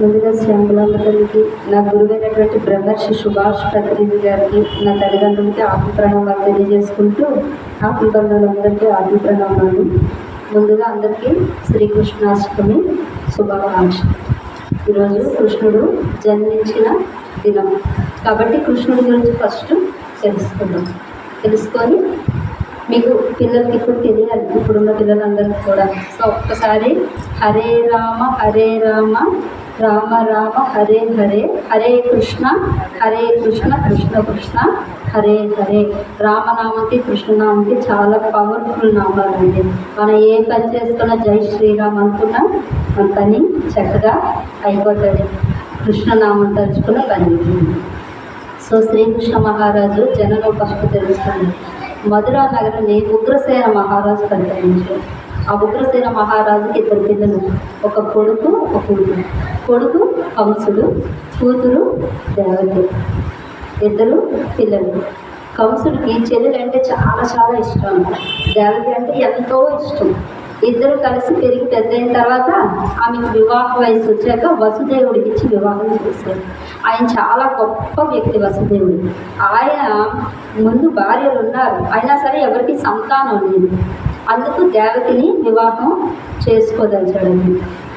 ముందుగా శ్యామలమ్మ నా గురువైనటువంటి బ్రహ్మర్షి సుభాష్ ప్రతినిధి గారికి నా తల్లిదండ్రులకి ఆత్మ ప్రణామాలు తెలియజేసుకుంటూ ఆత్మ బంధువులందరికీ ఆత్మ ప్రణామాలు ముందుగా అందరికీ శ్రీకృష్ణాష్టమి శుభాకాంక్ష ఈరోజు కృష్ణుడు జన్మించిన దినం. కాబట్టి కృష్ణుడి గురించి ఫస్ట్ తెలుసుకుందాం. తెలుసుకొని మీకు పిల్లలకి ఇప్పుడు తెలియాలి. ఇప్పుడున్న పిల్లలందరికీ కూడా. సో ఒక్కసారి హరే రామ హరే రామ రామ రామ హరే హరే హరే కృష్ణ హరే కృష్ణ కృష్ణ కృష్ణ హరే హరే. రామనామంకి కృష్ణనామంకి చాలా పవర్ఫుల్ నామాలు అండి. మనం ఏ పని చేసుకున్నా జై శ్రీరామ్ అనుకున్నా మన పని చక్కగా అయిపోతుంది. కృష్ణనామం తలుచుకున్న పని. సో శ్రీకృష్ణ మహారాజు జనలో ఫస్ట్ తెలుస్తుంది. మధురా నగరాన్ని ఉగ్రసేన మహారాజు పరిపాలించారు ఆ ఉగ్రసేన మహారాజుకి ఇద్దరు పిల్లలు ఒక కొడుకు ఒక కూతురు. కొడుకు కంసుడు కూతురు దేవకి ఇద్దరు పిల్లలు. కంసుడికి చెల్లెలు అంటే చాలా చాలా ఇష్టం. దేవకి అంటే ఎంతో ఇష్టం. ఇద్దరు కలిసి పెరిగి పెద్దయిన తర్వాత ఆమెకు వివాహ వయసు వచ్చాక వసుదేవుడికి ఇచ్చి వివాహం చేశారు. ఆయన చాలా గొప్ప వ్యక్తి వసుదేవుడు. ఆయన ముందు భార్యలు ఉన్నారు. అయినా సరే ఎవరికి సంతానం లేదు. అందుకు దేవకిని వివాహం చేసుకోదలిచాడు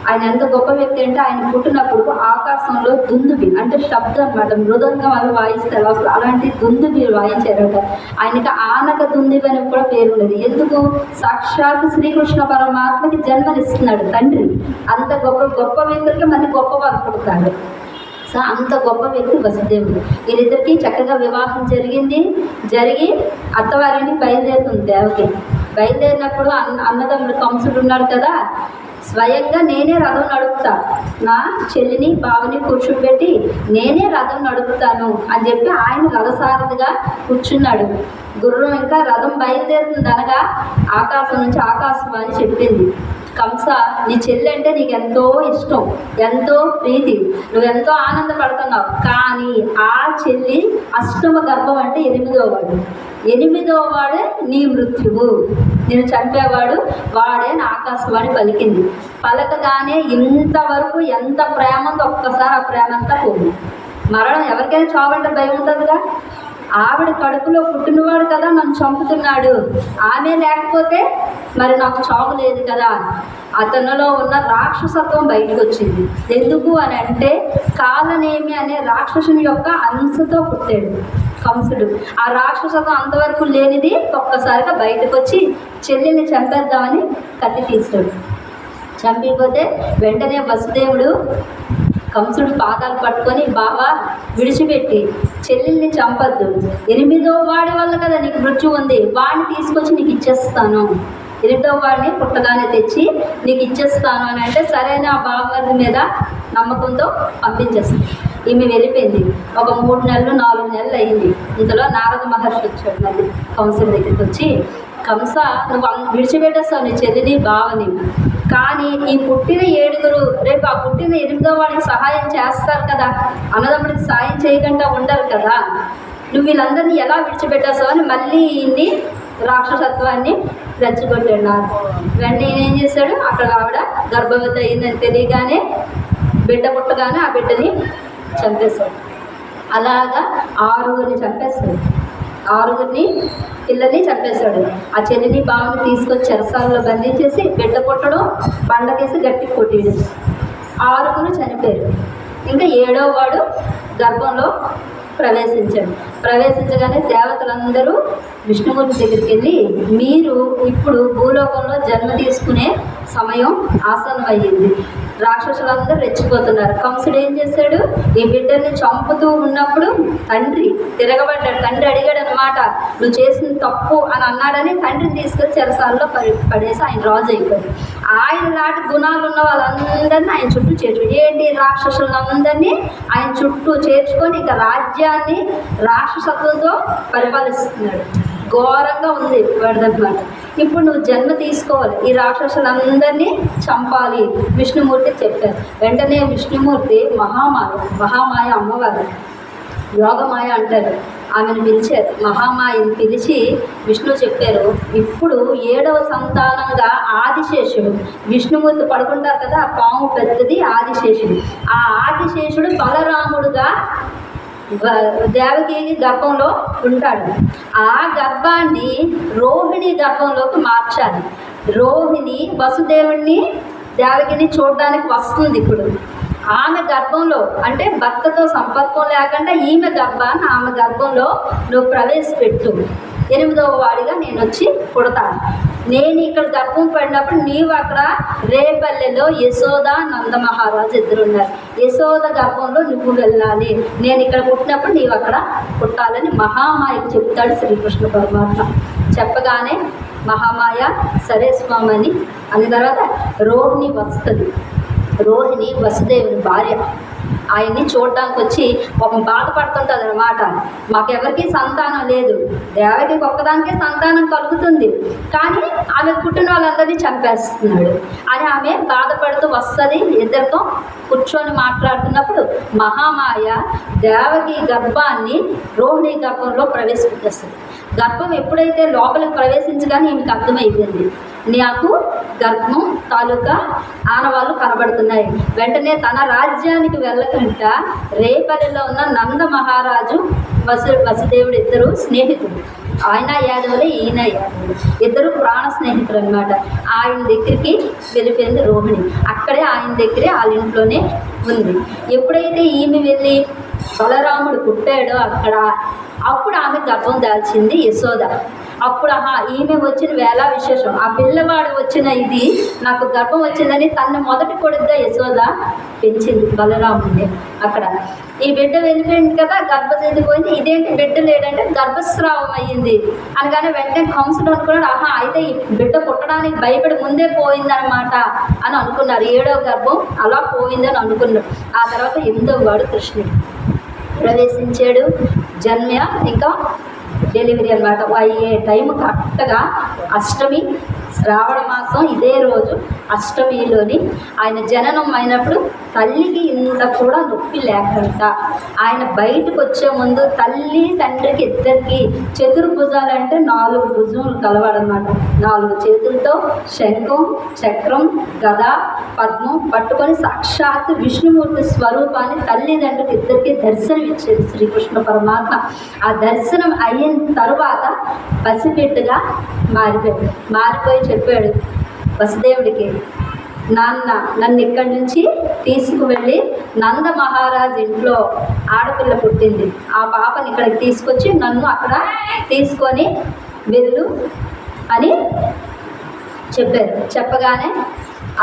ఆయన ఎంత గొప్ప వ్యక్తి అంటే ఆయన పుట్టినప్పుడు ఆకాశంలో దుందుబి అంటే శబ్దం అనమాట మృదంగం అవి వాయిస్తారు. అసలు అలాంటి దుందుబి వాయించారట. ఆయనకి ఆనక దుందుబి అని కూడా పేరు ఉండదు ఎందుకు? సాక్షాత్ శ్రీకృష్ణ పరమాత్మకి జన్మనిస్తున్నాడు తండ్రి. అంత గొప్ప గొప్ప వ్యక్తులకి మరి గొప్ప వారు పుడతాడు సో అంత గొప్ప వ్యక్తి వసుదేవుడు. వీరిద్దరికి చక్కగా వివాహం జరిగింది. జరిగి అత్తవారిని బయలుదేరుతుంది దేవకి బయలుదేరినప్పుడు అన్న అన్నదమ్ముడు కంసుడు ఉన్నాడు కదా స్వయంగా నేనే రథం నడుపుతా. నా చెల్లిని బావని కూర్చోబెట్టి నేనే రథం నడుపుతాను అని చెప్పి ఆయన రథసారథిగా కూర్చున్నాడు. గుర్రం ఇంకా రథం బయలుదేరుతుంది అనగా ఆకాశం నుంచి ఆకాశవాణి చెప్పింది. కంస నీ చెల్లి అంటే నీకు ఎంతో ఇష్టం ఎంతో ప్రీతి నువ్వు ఎంతో ఆనందపడుతున్నావు. కానీ ఆ చెల్లి అష్టమ గర్భం అంటే ఎనిమిదో వాడు. ఎనిమిదో వాడే నీ మృత్యువు. నేను చంపేవాడు వాడే నా ఆకాశవాణి పలికింది. పలకగానే ఇంతవరకు ఎంత ప్రేమ ఒక్కసారి ఆ ప్రేమ అంతా పోయింది. మరణం ఎవరికైనా చావంటే భయం ఉంటుందిగా ఆవిడ కడుపులో పుట్టినవాడు కదా నన్ను చంపుతున్నాడు. ఆమె లేకపోతే మరి నాకు చావు లేదు కదా. అతనిలో ఉన్న రాక్షసత్వం బయటకు వచ్చింది ఎందుకు అని అంటే కాలనేమి అనే రాక్షసుని యొక్క అంశతో పుట్టాడు కంసుడు. ఆ రాక్షసత్వం అంతవరకు లేనిది ఒక్కసారిగా బయటకు వచ్చి చెల్లిని చంపేద్దామని కత్తి తీశాడు చంపిపోతే వెంటనే వసుదేవుడు కంసుడు పాదాలు పట్టుకొని బావా విడిచిపెట్టి చెల్లెల్ని చంపద్దు. ఎనిమిదో వాడి వల్ల కదా నీకు మృత్యు ఉంది. వాడిని తీసుకొచ్చి నీకు ఇచ్చేస్తాను. ఎనిమిదో వాడిని పుట్టగానే తెచ్చి నీకు ఇచ్చేస్తాను అని అంటే సరైన బావగారి మీద నమ్మకంతో పంపించేస్తాను ఈమె వెళ్ళిపోయింది. ఒక మూడు నెలలు నాలుగు నెలలు అయింది. ఇంతలో నారద మహర్షి వచ్చాడు మళ్ళీ కంసుడి దగ్గరికి వచ్చి కంస నువ్వు విడిచిపెట్టేస్తావు నీ చెల్లిని బావని. కానీ ఈ పుట్టిన ఏడుగురు రేపు ఆ పుట్టిన ఎనిమిదో వాడికి సహాయం చేస్తారు కదా అన్నదమ్ముడికి సహాయం చేయకుండా ఉండరు కదా. నువ్వు వీళ్ళందరినీ ఎలా విడిచిపెట్టేస్తావు అని మళ్ళీ ఈయన్ని రాక్షసత్వాన్ని రెచ్చగొట్టినారు వెంటనే ఈయన ఏం చేశాడు? అక్కడ ఆవిడ గర్భవతి అయిందని తెలియగానే బిడ్డ పుట్టగానే ఆ బిడ్డని చంపేశాడు. అలాగా ఆరుగురిని చంపేశాడు. ఆరుగురిని పిల్లల్ని చంపేశాడు. ఆ చెల్లిని బావని తీసుకొచ్చి చెరసాలలో బంధించేసి బిడ్డ పుట్టడం బండకేసి గట్టి కొట్టాడు. ఆరుగురు చనిపోయారు. ఇంకా ఏడో వాడు గర్భంలో ప్రవేశించాడు ప్రవేశించగానే దేవతలందరూ విష్ణుమూర్తి దగ్గరికి వెళ్ళి మీరు ఇప్పుడు భూలోకంలో జన్మ తీసుకునే సమయం ఆసన్నమయ్యింది. రాక్షసులందరూ రెచ్చిపోతున్నారు. కంసుడు ఏం చేశాడు? ఈ బిడ్డల్ని చంపుతూ ఉన్నప్పుడు తండ్రి తిరగబడ్డాడు. తండ్రి అడిగాడు అనమాట నువ్వు చేసిన తప్పు అని అన్నాడని తండ్రిని తీసుకొచ్చి చెరసాలలో పడి పడేసి ఆయన రాజు అయిపోయాడు. ఆయన లాంటి గుణాలు ఉన్న వాళ్ళందరినీ ఆయన చుట్టూ చేర్చు ఏంటి రాక్షసులందరినీ ఆయన చుట్టూ చేర్చుకొని ఇక రాజ్యాన్ని రాక్షసత్వంతో పరిపాలిస్తున్నాడు. ఘోరంగా ఉంది వాడిదన్నమాట ఇప్పుడు నువ్వు జన్మ తీసుకోవాలి. ఈ రాక్షసులందరినీ చంపాలి. విష్ణుమూర్తి చెప్పారు. వెంటనే విష్ణుమూర్తి మహామాయ మహామాయ అమ్మవారు. యోగమాయ అంటారు. ఆమెను పిలిచారు. మహామాయని పిలిచి విష్ణు చెప్పారు ఇప్పుడు ఏడవ సంతానంగా ఆదిశేషుడు. విష్ణుమూర్తి పడుకుంటారు కదా ఆ పాము పెద్దది ఆదిశేషుడు. ఆ ఆదిశేషుడు బలరాముడుగా దేవకి గర్భంలో ఉంటాడు. ఆ గర్భాన్ని రోహిణి గర్భంలోకి మార్చాలి. రోహిణి వసుదేవుణ్ణి దేవకిని చూడడానికి వస్తుంది ఇప్పుడు. ఆమె గర్భంలో అంటే భర్తతో సంపర్కం లేకుండా ఈమె గర్భాన్ని ఆమె గర్భంలో నువ్వు ప్రవేశపెట్టు. ఎనిమిదవ వాడిగా నేను వచ్చి పుడతాను. నేను ఇక్కడ గర్భం పడినప్పుడు నీవు అక్కడ రేపల్లెలో యశోద నంద మహారాజు ఇద్దరు ఉన్నారు యశోద గర్భంలో నువ్వు వెళ్ళాలి. నేను ఇక్కడ పుట్టినప్పుడు నీవు అక్కడ పుట్టాలని మహామాయకు చెప్తాడు శ్రీకృష్ణ పరమాత్మ. చెప్పగానే మహామాయ సరే స్వామి అని అన్న తర్వాత రోహిణి వస్తుంది. రోహిణి వసుదేవుని భార్య. ఆయన్ని చూడడానికి వచ్చి ఒక బాధపడుతుంటుంది అనమాట మాకెవరికి సంతానం లేదు. దేవకి ఒక్కదానికే సంతానం కలుగుతుంది. కానీ ఆమె పుట్టిన వాళ్ళందరినీ చంపేస్తున్నాడు. అని ఆమె బాధపడుతూ వస్తుంది ఇద్దరితో కూర్చొని మాట్లాడుతున్నప్పుడు మహామాయ దేవకి గర్భాన్ని రోహిణి గర్భంలో ప్రవేశపెట్టేస్తుంది. గర్భం ఎప్పుడైతే లోపలికి ప్రవేశించగానే ఈమెకి అర్థమైపోయింది. నాకు గర్భం తాలూకా ఆనవాళ్ళు కనబడుతున్నాయి. వెంటనే తన రాజ్యానికి వెళ్ళకుండా రేపల్లిలో ఉన్న నంద మహారాజు వసు వసుదేవుడు ఇద్దరు స్నేహితులు. ఆయన యాదవులే ఈయన యాదవులు ఇద్దరు ప్రాణ స్నేహితులు అనమాట ఆయన దగ్గరికి వెళ్ళిపోయింది రోహిణి. అక్కడే ఆయన దగ్గరే వాళ్ళ ఇంట్లోనే ఉంది. ఎప్పుడైతే ఈమె వెళ్ళి బలరాముడు పుట్టాడో అక్కడ అప్పుడు ఆమె గర్భం దాల్చింది యశోద. అప్పుడు ఆహా ఈమె వచ్చిన వేళ విశేషం. ఆ పిల్లవాడు వచ్చిన ఇది నాకు గర్భం వచ్చిందని తన మొదటి కొడుకుగా యశోద పెంచింది బలరాముడిని అక్కడ. ఈ బిడ్డ వెళ్ళిపోయింది కదా గర్భం పోయింది. ఇదేంటి బిడ్డ లేడంటే గర్భస్రావం అయ్యింది అనగానే వెంటనే కంసుడు అనుకున్నాడు. ఆహా అయితే ఈ బిడ్డ పుట్టడానికి భయపడి ముందే పోయిందనమాట అని అనుకున్నారు. ఏడో గర్భం అలా పోయిందని అనుకున్నాడు ఆ తర్వాత ఎనిమిదో వాడు కృష్ణుడు ప్రవేశించాడు. జన్మ ఇంకా డెలివరీ అనమాట అయ్యే టైం కరెక్ట్గా అష్టమి శ్రావణ మాసం ఇదే రోజు అష్టమిలోని ఆయన జననం అయినప్పుడు తల్లికి ఇంత కూడా నొప్పి లేకుండా ఆయన బయటకు వచ్చే ముందు తల్లి తండ్రికి ఇద్దరికి చతుర్భుజాలు అంటే నాలుగు భుజములు కలవాడనమాట నాలుగు చేతులతో శంఖం చక్రం గద పద్మం పట్టుకొని సాక్షాత్ విష్ణుమూర్తి స్వరూపాన్ని తల్లిదండ్రులకు ఇద్దరికి దర్శనం ఇచ్చేది శ్రీకృష్ణ పరమాత్మ. ఆ దర్శనం అయిన తరువాత పసిపెట్టుగా మారిపోయి మారిపోయి చెప్పాడు. వసుదేవుడికి నాన్న నన్ను ఇక్కడి నుంచి తీసుకువెళ్ళి నంద మహారాజ్ ఇంట్లో ఆడపిల్ల పుట్టింది. ఆ పాపని ఇక్కడికి తీసుకొచ్చి నన్ను అక్కడ తీసుకొని వెళ్ళు అని చెప్పారు. చెప్పగానే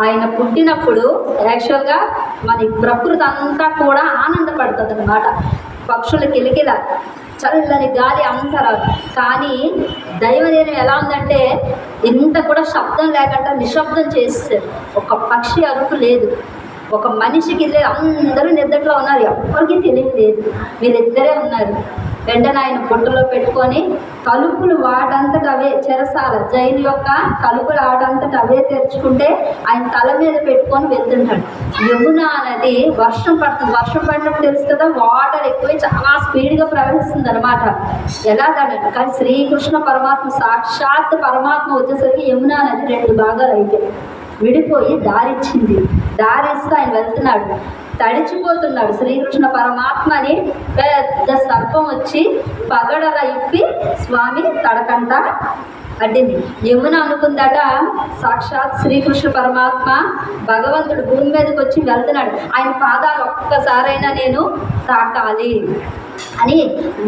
ఆయన పుట్టినప్పుడు యాక్చువల్గా మన ప్రకృతి అంతా కూడా ఆనందపడుతుంది అనమాట పక్షుల కిలకిల చల్లని గాలి అంతరా. కానీ దైవనేనం ఎలా ఉందంటే ఇంత కూడా శబ్దం లేకుండా నిశ్శబ్దం చేస్తారు ఒక పక్షి అరుపు లేదు. ఒక మనిషికి లేదు అందరూ నిద్రలో ఉన్నారు. ఎవ్వరికీ తెలియలేదు మీరిద్దరే ఉన్నారు. వెంటనే ఆయన బుట్టలో పెట్టుకొని తలుపులు వాటంతట అవే చెరసాల జైలు యొక్క తలుపులు ఆడంతట అవే తెరుచుకుంటే ఆయన తల మీద పెట్టుకొని వెళ్తుంటాడు. యమున అనేది వర్షం పడుతుంది. వర్షం పడినప్పుడు తెలుసు కదా వాటర్ ఎక్కువై చాలా స్పీడ్గా ప్రవహిస్తుంది అనమాట ఎలాగనంటే కానీ శ్రీకృష్ణ పరమాత్మ సాక్షాత్ పరమాత్మ వచ్చేసరికి యమున అనేది రెండు భాగాలు అయిపోయాయి విడిపోయి దారిచ్చింది. దారిస్తూ ఆయన వెళ్తున్నాడు. తడిచిపోతున్నాడు. శ్రీకృష్ణ పరమాత్మని పెద్ద సర్పం వచ్చి పగడల ఇప్పి స్వామి తడకంట అడ్డింది యమున అనుకుందట సాక్షాత్ శ్రీకృష్ణ పరమాత్మ భగవంతుడు భూమి మీదకి వచ్చి వెళ్తున్నాడు. ఆయన పాదాలు ఒక్కసారైనా నేను తాకాలి అని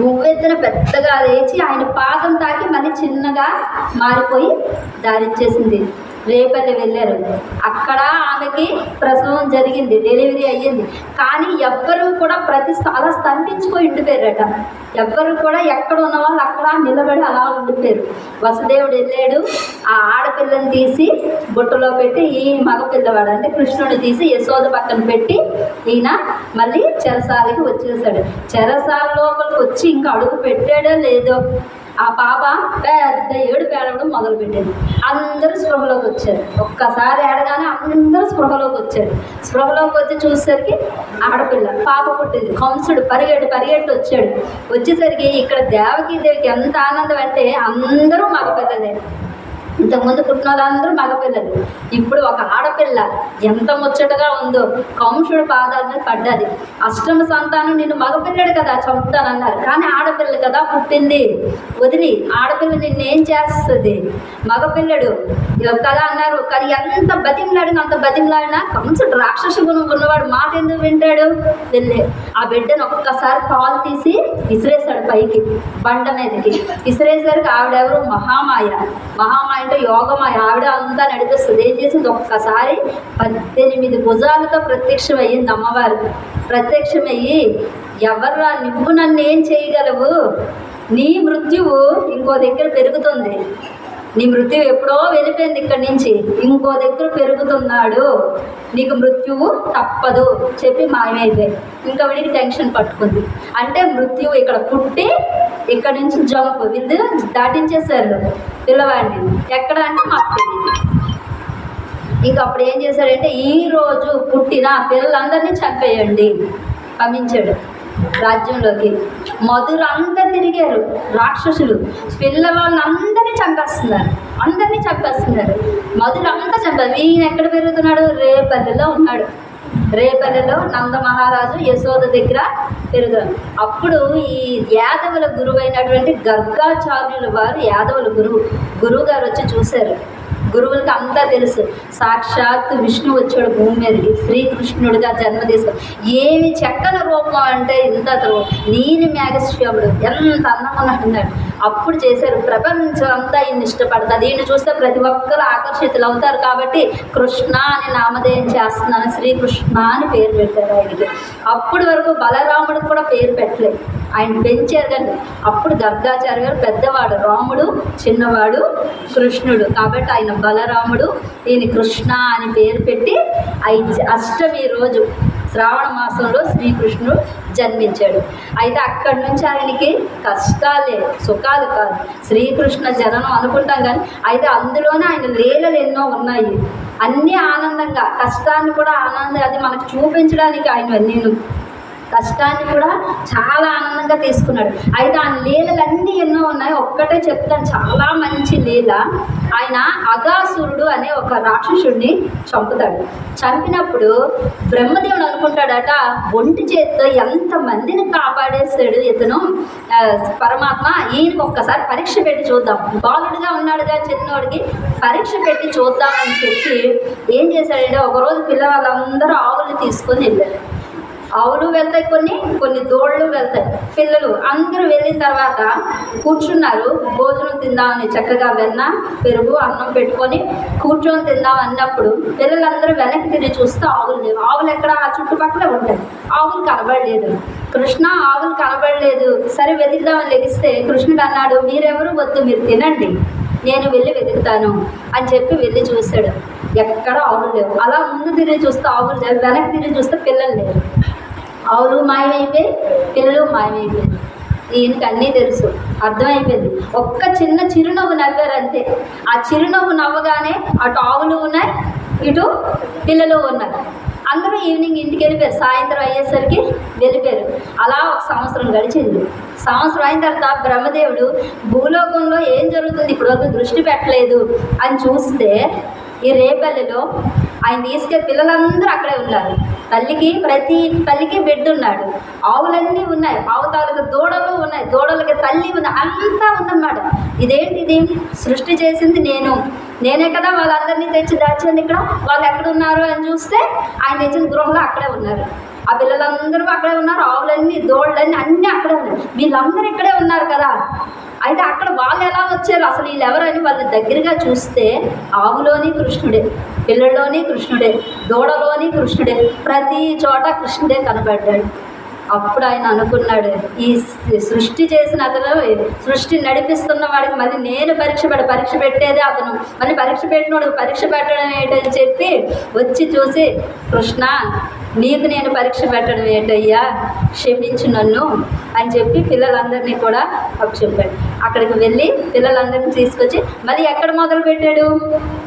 ఉవ్వెత్తున పెద్దగా లేచి ఆయన పాదం తాకి మళ్ళీ చిన్నగా మారిపోయి దారిచ్చేసింది రేపల్లి వెళ్ళారు. అక్కడ ఆమెకి ప్రసవం జరిగింది డెలివరీ అయ్యింది. కానీ ఎవ్వరూ కూడా ప్రతి అలా స్తంభించుకొని ఉండిపోయారట. ఎవ్వరు కూడా ఎక్కడ ఉన్న వాళ్ళు అక్కడ నిలబడి అలా ఉండిపోయారు. వసుదేవుడు వెళ్ళాడు ఆ ఆడపిల్లని తీసి బుట్టలో పెట్టి ఈ మగపిల్లవాడు అంటే కృష్ణుడు తీసి యశోద పక్కన పెట్టి ఈయన మళ్ళీ చెరసాలకి వచ్చేసాడు. చెరసాల లోపలికి వచ్చి ఇంకా అడుగు పెట్టాడో లేదో ఆ పాప పెద్ద ఏడు పేడవడం మొదలుపెట్టింది. అందరూ స్పృహలోకి వచ్చారు. ఒక్కసారి ఏడగానే అందరూ స్పృహలోకి వచ్చారు. స్పృహలోకి వచ్చి చూసేసరికి ఆడపిల్ల పాప పుట్టింది. కంసుడు పరిగెట్టు పరిగెట్టు వచ్చాడు. వచ్చేసరికి ఇక్కడ దేవకీ దేవికి ఎంత ఆనందం అంటే అందరూ మగపిల్లలే. ఇంతకుముందు పుట్టిన వాళ్ళందరూ మగపిల్లలు. ఇప్పుడు ఒక ఆడపిల్ల ఎంత ముచ్చటగా ఉందో కంసుడు పాదాల మీద పడ్డది. అష్టమ సంతానం నేను మగపిల్లడు కదా చంపుతానన్నారు. కానీ ఆడపిల్ల కదా పుట్టింది. వదిలి ఆడపిల్ల నిన్నేం చేస్తుంది? మగపిల్లడు కదా అన్నారు. కానీ ఎంత బతిమలాడిన అంత బతిమలాడినా కంసుడు రాక్షస గుణం ఉన్నవాడు మాట ఎందుకు వింటాడు? వెళ్ళే. ఆ బిడ్డను ఒక్కసారి కాలు తీసి విసిరేశాడు పైకి బండ మీదకి. విసిరేసరికి ఆవిడెవరు? మహామాయ. మహామాయ అంటే యోగమాయ ఆవిడ అంతా నడిపిస్తుంది. ఏం చేసింది? ఒక్కసారి పద్దెనిమిది భుజాలతో ప్రత్యక్షమయ్యింది అమ్మవారు. ప్రత్యక్షమయ్యి ఎవర్రా నువ్వు నన్ను ఏం చేయగలవు? నీ మృత్యువు ఇంకో దగ్గర పెరుగుతుంది. నీ మృత్యు ఎప్పుడో వెళ్ళిపోయింది ఇక్కడి నుంచి. ఇంకో దగ్గర పెరుగుతున్నాడు. నీకు మృత్యువు తప్పదు చెప్పి మాయమైపోయి ఇంకా వీడికి టెన్షన్ పట్టుకుంది. అంటే మృత్యువు ఇక్కడ పుట్టి ఇక్కడ నుంచి జంప్ విత్ దాటించేశారు పిల్లవాడిని. ఎక్కడ అంటే మాకు తెలియదు ఇంకా అప్పుడు ఏం చేశాడంటే ఈరోజు పుట్టిన పిల్లలందరినీ చంపేయండి. పంపించాడు. రాజ్యంలోకి. మధురంతా తిరిగారు రాక్షసులు. పిల్లవాళ్ళందరినీ చంపేస్తున్నారు. అందరినీ చంపేస్తున్నారు. మధురంతా చంపారు ఈయన ఎక్కడ పెరుగుతున్నాడు? రేపల్లిలో ఉన్నాడు. రేపల్లిలో నంద మహారాజు యశోద దగ్గర పెరుగుతాడు అప్పుడు ఈ యాదవుల గురువైనటువంటి గర్గాచార్యుల వారు యాదవుల గురువు గురువు గారు వచ్చి చూశారు. గురువులకి అంతా తెలుసు. సాక్షాత్ విష్ణు వచ్చాడు భూమి మీదకి. శ్రీకృష్ణుడిగా జన్మ తీసుకు ఏమి చక్కని రూపం అంటే ఇంత రూపం. నీలి మేఘశ్యాముడు. ఎంత అందంగా ఉన్నాడు. అప్పుడు చేశారు. ప్రపంచం అంతా ఈయన ఇష్టపడుతుంది. ఈయన చూస్తే ప్రతి ఒక్కరు ఆకర్షితులు అవుతారు కాబట్టి కృష్ణ అని నామధేయం చేస్తున్నాను. శ్రీకృష్ణ అని పేరు పెట్టారు ఆయనకి. అప్పటి వరకు బలరాముడికి కూడా పేరు పెట్టలేదు. ఆయన పెంచారు కానీ అప్పుడు గర్గాచార్య గారు పెద్దవాడు రాముడు చిన్నవాడు కృష్ణుడు. కాబట్టి ఆయన బలరాముడు ఈయన కృష్ణ అని పేరు పెట్టి అష్టమి రోజు శ్రావణ మాసంలో శ్రీకృష్ణుడు జన్మించాడు. అయితే అక్కడి నుంచి ఆయనకి కష్టాలే సుఖాలు కాదు. శ్రీకృష్ణ జననం అనుకుంటాం కానీ అయితే అందులోనే ఆయన లీలలు ఎన్నో ఉన్నాయి. అన్నీ ఆనందంగా కష్టాన్ని కూడా ఆనందం అది మనకు చూపించడానికి ఆయన నేను కష్టాన్ని కూడా చాలా ఆనందంగా తీసుకున్నాడు. అయితే ఆ లీలలన్నీ ఎన్నో ఉన్నాయి. ఒక్కటే చెప్తాను. చాలా మంచి లీల. ఆయన అగాసురుడు అనే ఒక రాక్షసుడిని చంపుతాడు. చంపినప్పుడు బ్రహ్మదేవుడు అనుకుంటాడట ఒంటి చేత్తో ఎంతమందిని కాపాడేసాడు ఇతను? పరమాత్మ ఈయనకి ఒక్కసారి పరీక్ష పెట్టి చూద్దాం. బాలుడిగా ఉన్నాడుగా చిన్నోడికి. పరీక్ష పెట్టి చూద్దామని చెప్పి ఏం చేశాడంటే ఒకరోజు పిల్లవాళ్ళందరూ ఆవులు తీసుకొని వెళ్ళారు. ఆవులు వెళ్తాయి కొన్ని కొన్ని దోళ్ళు వెళ్తాయి. పిల్లలు అందరూ వెళ్ళిన తర్వాత కూర్చున్నారు. భోజనం తిందామని చక్కగా వెన్న పెరుగు అన్నం పెట్టుకొని కూర్చొని తిందాం అన్నప్పుడు పిల్లలందరూ వెనక్కి తిరిగి చూస్తే ఆవులు లేవు. ఆవులు ఎక్కడ? ఆ చుట్టుపక్కల ఉంటాయి. ఆవులు కనబడలేదు. కృష్ణ ఆవులు కనబడలేదు. సరే వెతుకుదామని లెగిస్తే కృష్ణుడు అన్నాడు మీరెవరు? వద్దు మీరు తినండి. నేను వెళ్ళి వెతుకుతాను. అని చెప్పి వెళ్ళి చూశాడు. ఎక్కడ ఆవులు లేవు. అలా ముందు తిరిగి చూస్తే ఆవులు లేవు. వెనక్కి తిరిగి చూస్తే పిల్లలు లేరు. ఆవులు మాయమైపోయి పిల్లలు మాయమైపోయారు ఈయనకి అన్నీ తెలుసు. అర్థమైపోయింది. ఒక్క చిన్న చిరునవ్వు నవ్వారు అంతే. ఆ చిరునవ్వు నవ్వగానే అటు ఆవులు ఉన్నాయి ఇటు పిల్లలు ఉన్నాయి. అందరూ ఈవినింగ్ ఇంటికి వెళ్ళిపోయారు. సాయంత్రం అయ్యేసరికి వెళ్ళిపోయారు. అలా ఒక సంవత్సరం గడిచింది. సంవత్సరం అయిన తర్వాత బ్రహ్మదేవుడు భూలోకంలో ఏం జరుగుతుంది? ఇప్పటివరకు దృష్టి పెట్టలేదు. అని చూస్తే ఈ రేపల్లెలో ఆయన తీసుకెళ్ళి పిల్లలందరూ అక్కడే ఉన్నారు. తల్లికి ప్రతి తల్లికి బిడ్డ ఉన్నాడు. ఆవులన్నీ ఉన్నాయి. ఆవు తాలూకు దూడలు ఉన్నాయి. దూడలకి తల్లి ఉంది అంతా ఉందన్నమాట. ఇదేంటి ఇది? సృష్టి చేసింది నేను. నేనే కదా వాళ్ళందరినీ తెచ్చి దాచాను ఇక్కడ. వాళ్ళు ఎక్కడ ఉన్నారు అని చూస్తే ఆయన తెచ్చిన గృహలో అక్కడే ఉన్నారు. ఆ పిల్లలందరూ అక్కడే ఉన్నారు. ఆవులన్నీ దోళ్ళన్నీ అన్నీ అక్కడే ఉన్నాయి. వీళ్ళందరూ ఇక్కడే ఉన్నారు కదా. అయితే అక్కడ వాళ్ళు ఎలా వచ్చారు? అసలు వీళ్ళు ఎవరని వాళ్ళ దగ్గరగా చూస్తే ఆవులోని కృష్ణుడే పిల్లల్లోని కృష్ణుడే దూడలోని కృష్ణుడే ప్రతి చోట కృష్ణుడే కనబడ్డాడు. అప్పుడు ఆయన అనుకున్నాడు ఈ సృష్టి చేసిన అతను సృష్టి నడిపిస్తున్న వాడికి మళ్ళీ నేను పరీక్ష పెడ పరీక్ష పెట్టేదే అతను. మళ్ళీ పరీక్ష పెట్టినోడు పరీక్ష పెట్టడం ఏంటని చెప్పి వచ్చి చూసి కృష్ణ నీకు నేను పరీక్ష పెట్టడం ఏంటయ్యా? క్షమించు నన్ను అని చెప్పి పిల్లలందరినీ కూడా అప్పు చెప్పాడు అక్కడికి వెళ్ళి పిల్లలందరినీ తీసుకొచ్చి మళ్ళీ ఎక్కడ మొదలు పెట్టాడు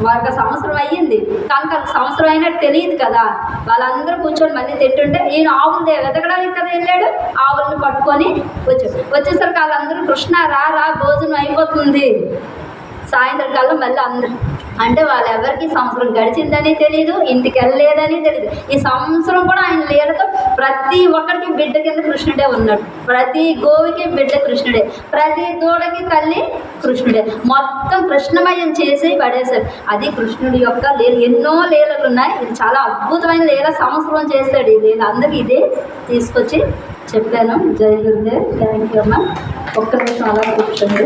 వాళ్ళకి సంవత్సరం అయ్యింది. కనుక సంవత్సరం అయినట్టు తెలియదు కదా. వాళ్ళందరూ కూర్చొని మళ్ళీ తింటుంటే ఈయన ఆవులు వెతకడానికి కదా వెళ్ళాడు? ఆవులను పట్టుకొని వచ్చాడు వచ్చేసరికి వాళ్ళందరూ కృష్ణ రా రా భోజనం అయిపోతుంది. సాయంత్రం కల్లా మళ్ళీ అందరూ అంటే వాళ్ళు వాళ్ళెవరికి సంవత్సరం గడిచిందని తెలియదు ఇంటికి వెళ్ళలేదని తెలియదు ఈ సంవత్సరం కూడా ఆయన లీలతో ప్రతి ఒక్కరికి బిడ్డ కింద కృష్ణుడే ఉన్నాడు. ప్రతి గోవికి బిడ్డ కృష్ణుడే. ప్రతి దూడకి తల్లి కృష్ణుడే. మొత్తం కృష్ణమయం చేసి పడేశారు అది కృష్ణుడి యొక్క లీల. ఎన్నో లీలలు ఉన్నాయి ఇది చాలా అద్భుతమైన లీల సంవత్సరం చేశాడు ఈ లీల. అందరికీ ఇదే తీసుకొచ్చి చెప్పాను. జై గురుదేవ్. థ్యాంక్ యూ అమ్మ. ఒక్క నిమిషం అలా కూర్చోండి.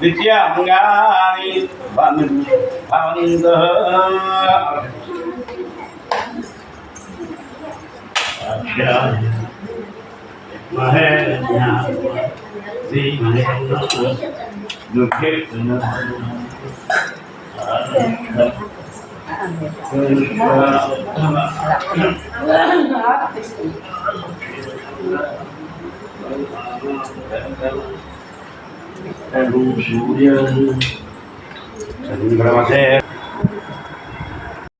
విద్యాంగాని É Juliano. É